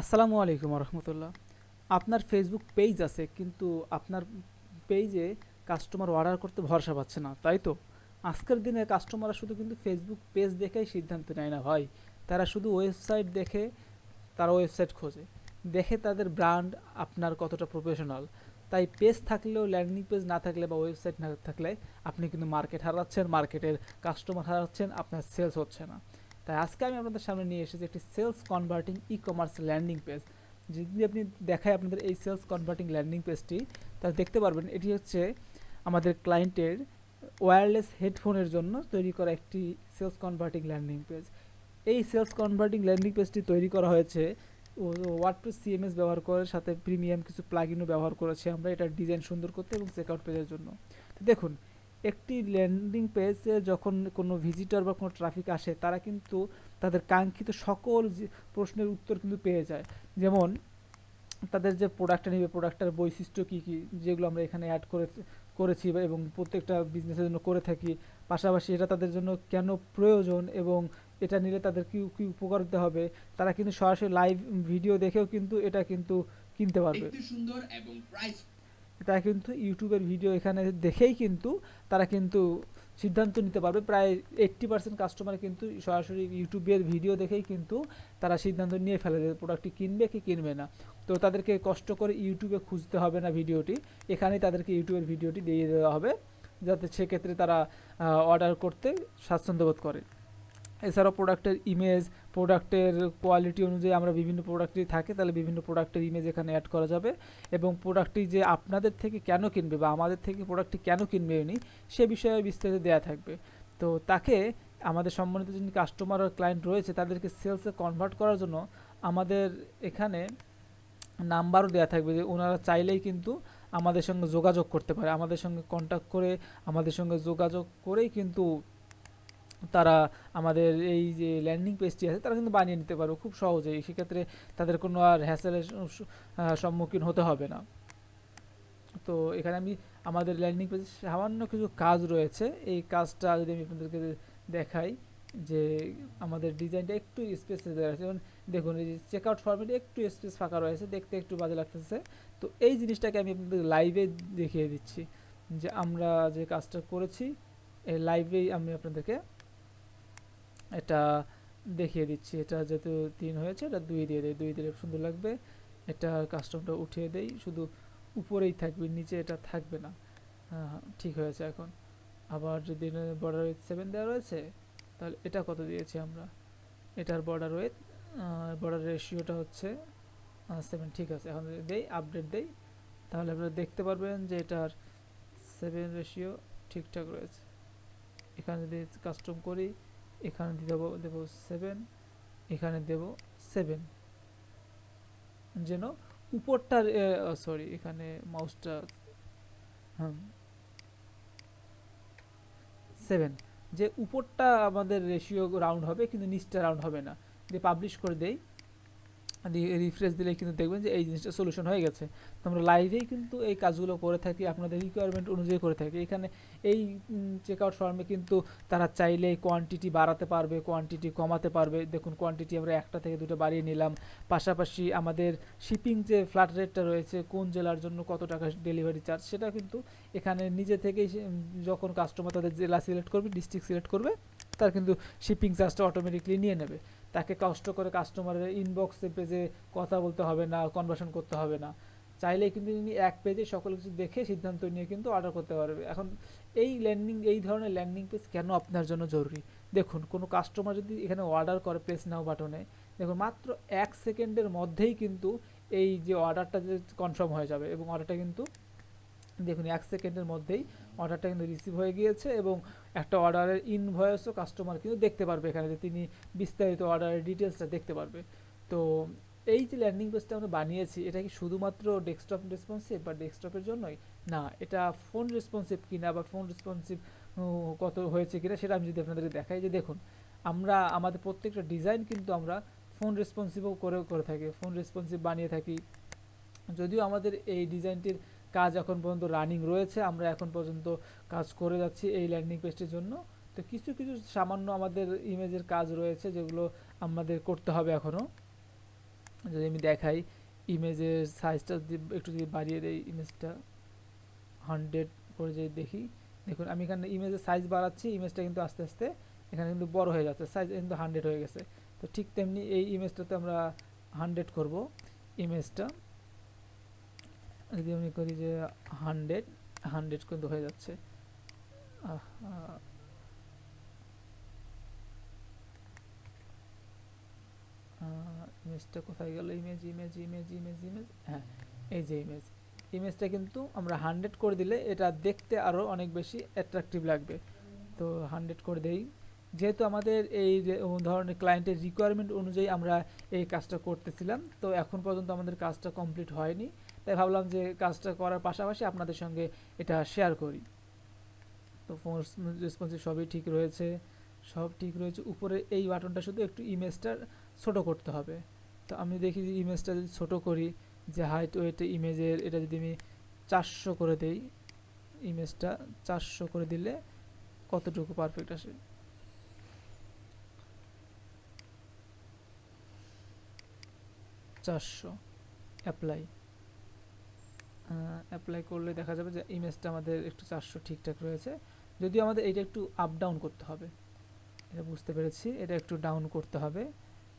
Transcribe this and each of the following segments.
আসসালামু আলাইকুম রহমতুল্লাহ আপনার ফেসবুক পেজ আছে, কিন্তু আপনার পেজে কাস্টমার অর্ডার করতে ভরসা পাচ্ছে না, তাই তো? আজকের দিনে কাস্টমাররা শুধু কিন্তু ফেসবুক পেজ দেখেই সিদ্ধান্ত নেয় না ভাই। তারা শুধু ওয়েবসাইট দেখে তারা ওয়েবসাইট খোঁজে। দেখে তাদের ব্র্যান্ড আপনার কতটা প্রফেশনাল তাই পেজ থাকলেও ল্যান্ডিং পেজ না থাকলে বা ওয়েবসাইট না থাকলে আপনি কিন্তু মার্কেট হারাচ্ছেন মার্কেটের কাস্টমার হারাচ্ছেন, আপনার সেলস হচ্ছে না। তাই আজকে আমি আপনাদের সামনে নিয়ে এসেছি একটি sales converting e commerce landing page যদি আপনি দেখায় আপনাদের এই সেলস কনভার্টিং ল্যান্ডিং পেজটি তাহলে দেখতে পারবেন এটি হচ্ছে আমাদের ক্লায়েন্টের ওয়্যারলেস হেডফোনের জন্য তৈরি করা একটি সেলস কনভার্টিং ল্যান্ডিং পেজ এই সেলস কনভার্টিং ল্যান্ডিং পেজটি তৈরি করা হয়েছে ওয়ার্ডপ্রেস সিএমএস ব্যবহার করে, সাথে প্রিমিয়াম কিছু প্লাগইনও ব্যবহার করেছি আমরা এটার ডিজাইন সুন্দর করতে এবং চেকআউট পেজের জন্য। তো দেখুন একটি ল্যান্ডিং পেজে যখন কোনো ভিজিটর বা কোনো ট্রাফিক আসে, তারা কিন্তু তাদের কাঙ্ক্ষিত সকল প্রশ্নের উত্তর কিন্তু পেয়ে যায়। যেমন, তাদের যে প্রোডাক্টটা নেবে প্রোডাক্টটার বৈশিষ্ট্য কী কী, যেগুলো আমরা এখানে অ্যাড করে করেছি এবং প্রত্যেকটা বিজনেসের জন্য করে থাকি, পাশাপাশি এটা তাদের জন্য কেন প্রয়োজন এবং এটা নিলে তাদের কী কী উপকারিতা হবে, তারা কিন্তু সরাসরি লাইভ ভিডিও দেখেও কিন্তু এটা কিন্তু কিনতে পারবে। সুন্দর এবং প্রাইস তারা কিন্তু ইউটিউবের ভিডিও এখানে দেখেই কিন্তু তারা কিন্তু সিদ্ধান্ত নিতে পারবে। প্রায় এইট্টি পার্সেন্ট কাস্টমার কিন্তু সরাসরি ইউটিউবের ভিডিও দেখেই কিন্তু তারা সিদ্ধান্ত নিয়ে ফেলে যে প্রোডাক্টটি কিনবে কি কিনবে না। তো তাদেরকে কষ্ট করে ইউটিউবে খুঁজতে হবে না ভিডিওটি। এখানেই তাদেরকে ইউটিউবের ভিডিওটি দিয়ে দেওয়া হবে যাতে সেক্ষেত্রে তারা অর্ডার করতে স্বাচ্ছন্দ্য বোধ করে। এছাড়াও প্রোডাক্টের ইমেজ প্রোডাক্টের কোয়ালিটি অনুযায়ী আমরা বিভিন্ন প্রোডাক্টই থাকে, তাহলে বিভিন্ন প্রোডাক্টের ইমেজ এখানে অ্যাড করা যাবে। এবং প্রোডাক্টটি যে আপনাদের থেকে কেন কিনবে বা আমাদের থেকে প্রোডাক্টটি কেন কিনবে উনি, সে বিষয়ে বিস্তারিত দেওয়া থাকবে। তো তাকে আমাদের সম্মানিত যিনি কাস্টমার আর ক্লায়েন্ট রয়েছে, তাদেরকে সেলসে কনভার্ট করার জন্য আমাদের এখানে নাম্বারও দেওয়া থাকবে যে ওনারা চাইলেই কিন্তু আমাদের সঙ্গে যোগাযোগ করতে পারে। আমাদের সঙ্গে কন্ট্যাক্ট করে, আমাদের সঙ্গে যোগাযোগ করেই কিন্তু তারা আমাদের এই যে ল্যান্ডিং পেজটি আছে, তারা কিন্তু বানিয়ে নিতে পারবে খুব সহজেই। সেক্ষেত্রে তাদের কোনো আর হ্যাসেলের সম্মুখীন হতে হবে না। তো এখানে আমি আমাদের ল্যান্ডিং পেজে সামান্য কিছু কাজ রয়েছে। এই কাজটা যদি আমি আপনাদেরকে দেখাই যে আমাদের ডিজাইনটা একটু স্পেস দেওয়া যেমন দেখুন, এই যে চেক আউট ফর্মেটে একটু স্পেস ফাঁকা রয়েছে, দেখতে একটু বাজে লাগতেছে। তো এই জিনিসটাকে আমি আপনাদের লাইভে দেখিয়ে দিচ্ছি যে আমরা যে কাজটা করেছি, এই লাইভেই আমি আপনাদেরকে এটা দেখিয়ে দিচ্ছি। এটা যেহেতু তিন হয়েছে, এটা দুই দিয়ে দেয় দুই দিলে সুন্দর লাগবে। এটা কাস্টমটা উঠিয়ে দেই, শুধু উপরেই থাকবে, নিচে এটা থাকবে না। হ্যাঁ ঠিক হয়েছে এখন। আবার যদি বর্ডার উইথ সেভেন দেওয়া রয়েছে, তাহলে এটা কত দিয়েছি আমরা? এটার বর্ডার উইথ বর্ডার রেশিওটা হচ্ছে সেভেন ঠিক আছে। এখন যদি দেই আপডেট দেই, তাহলে আপনারা দেখতে পারবেন যে এটার সেভেন রেশিও ঠিকঠাক রয়েছে। এখানে যদি কাস্টম করি এখানে দেবো দেবো সেভেন এখানে দেব সেভেন যেন উপরটার সরি এখানে মাউসটা হ্যাঁ সেভেন যে উপরটা আমাদের রেশিও রাউন্ড হবে, কিন্তু নিচটা রাউন্ড হবে না। যে পাবলিশ করে দেই। রিফ্রেশ দিলে কিন্তু দেখবেন যে এই জিনিসটা সলিউশন হয়ে গেছে। আমরা লাইভেই কিন্তু এই কাজগুলো করে থাকি, আপনাদের রিকোয়ারমেন্ট অনুযায়ী করে থাকি। এখানে এই চেক আউট ফর্মে কিন্তু তারা চাইলে কোয়ান্টিটি বাড়াতে পারবে কোয়ান্টিটি কমাতে পারবে। দেখুন কোয়ান্টিটি আমরা একটা থেকে দুটো বাড়িয়ে নিলাম। পাশাপাশি আমাদের শিপিং যে ফ্ল্যাট রেটটা রয়েছে, কোন জেলার জন্য কত টাকা ডেলিভারি চার্জ সেটা কিন্তু এখানে নিজে থেকেই যখন কাস্টমার তাদের জেলা সিলেক্ট করবে ডিস্ট্রিক্ট সিলেক্ট করবে, তার কিন্তু শিপিং চার্জটা অটোমেটিকলি নিয়ে নেবে। তাকে কষ্ট করে কাস্টমারের ইনবক্সে পেজে কথা বলতে হবে না কনভার্সন করতে হবে না। চাইলে কিন্তু তিনি এক পেজে সকল কিছু দেখে সিদ্ধান্ত নিয়ে কিন্তু অর্ডার করতে পারবে। এখন এই ল্যান্ডিং এই ধরনের ল্যান্ডিং পেজ কেন আপনার জন্য জরুরি? দেখুন, কোনো কাস্টমার যদি এখানে অর্ডার করে প্রেস নাও বাটনে দেখুন, মাত্র এক সেকেন্ডের মধ্যেই কিন্তু এই যে অর্ডারটা যে কনফার্ম হয়ে যাবে এবং অর্ডারটা কিন্তু দেখুন, এক সেকেন্ডের মধ্যেই অর্ডারটা কিন্তু রিসিভ হয়ে গিয়েছে এবং একটা অর্ডারের ইনভয়েসও কাস্টমার কিন্তু দেখতে পারবে এখানে যে তিনি বিস্তারিত অর্ডারের ডিটেলসটা দেখতে পারবে। তো এই যে ল্যান্ডিং পেজটা আমরা বানিয়েছি, এটা কি শুধুমাত্র ডেস্কটপ রেসপন্সিভ বা ডেস্কটপের জন্যই? না, এটা ফোন রেসপন্সিভ কিনা বা ফোন রেসপন্সিভ কত হয়েছে কিনা সেটা আমি যদি আপনাদেরকে দেখাই, যে দেখুন, আমরা, আমাদের প্রত্যেকটা ডিজাইন কিন্তু আমরা ফোন রেসপন্সিভও করে করে থাকি ফোন রেসপন্সিভ বানিয়ে থাকি। যদিও আমাদের এই ডিজাইনটির কাজ এখন পর্যন্ত রানিং রয়েছে, আমরা এখন পর্যন্ত কাজ করে যাচ্ছি এই ল্যান্ডিং পেজটির জন্য। তো কিছু কিছু সামান্য আমাদের ইমেজের কাজ রয়েছে যেগুলো আমাদের করতে হবে এখনও যদি আমি দেখাই ইমেজের সাইজটা যদি একটু যদি বাড়িয়ে দেই ইমেজটা হান্ড্রেড করে যদি দেখি, দেখুন আমি এখানে ইমেজের সাইজ বাড়াচ্ছি ইমেজটা কিন্তু আস্তে আস্তে এখানে কিন্তু বড় হয়ে যাচ্ছে সাইজ কিন্তু হান্ড্রেড হয়ে গেছে। তো ঠিক তেমনি এই ইমেজটাতে আমরা হান্ড্রেড করব ইমেজটা যদি আমি করি যে হান্ড্রেড হান্ড্রেড কিন্তু হয়ে যাচ্ছে। ইমেজটা কোথায় গেল? Image image image image image হ্যাঁ এই যে ইমেজ ইমেজটা কিন্তু আমরা হান্ড্রেড করে দিলে এটা দেখতে আরও অনেক বেশি অ্যাট্রাকটিভ লাগবে। তো হান্ড্রেড করে দেই। যেহেতু আমাদের এই ধরনের ক্লায়েন্টের রিকোয়ারমেন্ট অনুযায়ী আমরা এই কাজটা করতেছিলাম, তো এখন পর্যন্ত আমাদের কাজটা কমপ্লিট হয়নি। তাই ভাবলাম যে কাজটা করার পাশাপাশি আপনাদের সঙ্গে এটা শেয়ার করি। তো ফোন রেসপন্সিভ সবই ঠিক রয়েছে, সব ঠিক রয়েছে। উপরে এই বাটনটা শুধু একটু ইমেজটা ছোট করতে হবে। তো আমি দেখি যে ইমেজটা যদি ছোট করি, যে হাইট ওয়েট ইমেজের এটা যদি আমি চারশো করে দেই ইমেজটা চারশো করে দিলে কতটুকু পারফেক্ট আসে? চারশো অ্যাপ্লাই অ্যাপ্লাই করলে দেখা যাবে যে ইমেজটা আমাদের একটু চারশো ঠিকঠাক রয়েছে। যদিও আমাদের এটা একটু আপ ডাউন করতে হবে। এটা বুঝতে পেরেছি। এটা একটু ডাউন করতে হবে।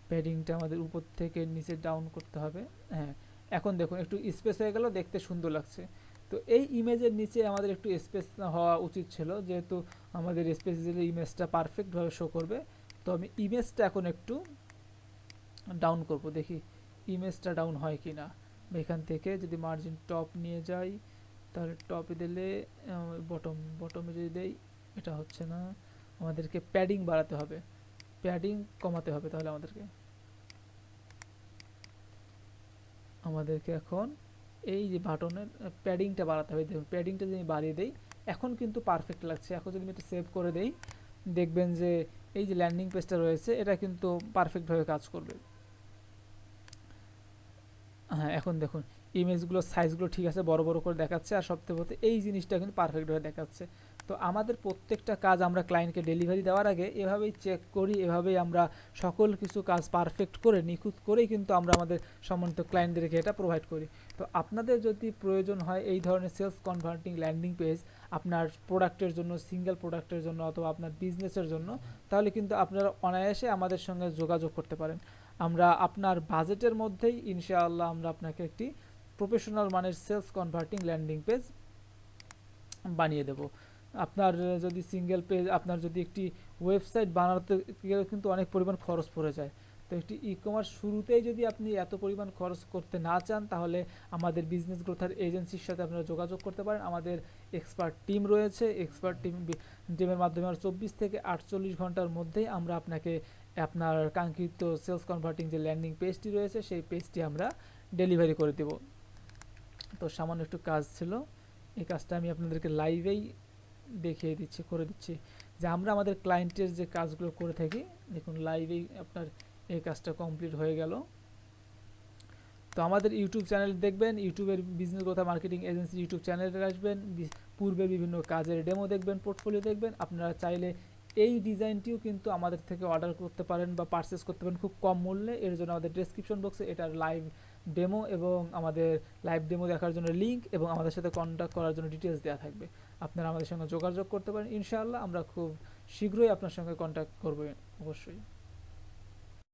প্যাডিংটা আমাদের উপর থেকে নিচে ডাউন করতে হবে। হ্যাঁ এখন দেখুন, একটু স্পেস হয়ে গেল, দেখতে সুন্দর লাগছে। তো এই ইমেজের নিচে আমাদের একটু স্পেস হওয়া উচিত ছিল। যেহেতু আমাদের স্পেস দিলে ইমেজটা পারফেক্টভাবে শো করবে, তো আমি ইমেজটা এখন একটু ডাউন করব। দেখি ইমেজটা ডাউন হয় কি না এখান থেকে যদি মার্জিন টপ নিয়ে যাই, তাহলে টপে দিলে বটম বটমে যদি দেই, এটা হচ্ছে না, আমাদেরকে প্যাডিং বাড়াতে হবে। প্যাডিং কমাতে হবে তাহলে আমাদেরকে। আমাদেরকে এখন এই যে বাটনের প্যাডিংটা বাড়াতে হবে। দেখুন প্যাডিংটা যদি বাড়িয়ে দেই, এখন কিন্তু পারফেক্ট লাগছে। এখন যদি আমি এটা সেভ করে দেই, দেখবেন যে এই যে ল্যান্ডিং পেজটা রয়েছে, এটা কিন্তু পারফেক্টভাবে কাজ করবে। হ্যাঁ এখন দেখুন, ইমেজগুলো, সাইজগুলো ঠিক আছে, বড় বড় করে দেখাচ্ছে আর সবথেকে বলতে এই জিনিসটা কিন্তু পারফেক্টভাবে দেখাচ্ছে। তো আমাদের প্রত্যেকটা কাজ আমরা ক্লায়েন্টকে ডেলিভারি দেওয়ার আগে এভাবেই চেক করি, এভাবেই আমরা সকল কিছু কাজ পারফেক্ট করে, নিখুঁত করেই কিন্তু আমরা আমাদের সম্মানিত ক্লায়েন্টদেরকে এটা প্রোভাইড করি। তো আপনাদের যদি প্রয়োজন হয় এই ধরনের সেলস কনভার্টিং ল্যান্ডিং পেজ আপনার প্রোডাক্টের জন্য সিঙ্গেল প্রোডাক্টের জন্য অথবা আপনার বিজনেসের জন্য, তাহলে কিন্তু আপনারা অনায়াসে আমাদের সঙ্গে যোগাযোগ করতে পারেন। আমরা আপনার বাজেটের মধ্যেই, ইনশাআল্লাহ আমরা আপনাকে একটি প্রফেশনাল মানের সেলস কনভার্টিং ল্যান্ডিং পেজ বানিয়ে দেব। আপনার যদি সিঙ্গেল পেজ আপনার যদি একটি ওয়েবসাইট বানাতে গেলে কিন্তু অনেক পরিমাণ খরচ পড়ে যায়। তো একটি ই কমার্স শুরুতেই যদি আপনি এত পরিমাণ খরচ করতে না চান, তাহলে আমাদের বিজনেস গ্রোথার এজেন্সির সাথে আপনারা যোগাযোগ করতে পারেন। আমাদের এক্সপার্ট টিম রয়েছে। এক্সপার্ট টিম টিমের মাধ্যমে আর চব্বিশ থেকে আটচল্লিশ ঘণ্টার মধ্যেই আমরা আপনাকে আপনার কাঙ্ক্ষিত সেলস কনভার্টিং যে ল্যান্ডিং পেজটি রয়েছে, সেই পেজটি আমরা ডেলিভারি করে দেব। তো সামান্য একটু কাজ ছিল। এই কাজটা আমি আপনাদেরকে লাইভেই দেখিয়ে দিচ্ছি, করে দিচ্ছি। যে আমরা আমাদের ক্লায়েন্টের যে কাজগুলো করে থাকি, দেখুন লাইভেই আপনার এই কাজটা কমপ্লিট হয়ে গেল। তো আমাদের ইউটিউব চ্যানেল দেখবেন ইউটিউবের বিজনেস কথা মার্কেটিং এজেন্সি ইউটিউব চ্যানেলে আসবেন পূর্বে বিভিন্ন কাজের ডেমো দেখবেন পোর্টফোলিও দেখবেন। আপনারা চাইলে এই ডিজাইনটিও কিন্তু আমাদের থেকে অর্ডার করতে পারেন বা পারচেস করতে পারেন খুব কম মূল্যে। এর জন্য আমাদের ডেসক্রিপশন বক্সে এটার লাইভ ডেমো এবং আমাদের লাইভ ডেমো দেখার জন্য লিঙ্ক এবং আমাদের সাথে কন্ট্যাক্ট করার জন্য ডিটেলস দেওয়া থাকবে। আপনারা আমাদের সঙ্গে যোগাযোগ করতে পারেন। ইনশাআল্লাহ আমরা খুব শীঘ্রই আপনার সঙ্গে কন্ট্যাক্ট করব অবশ্যই।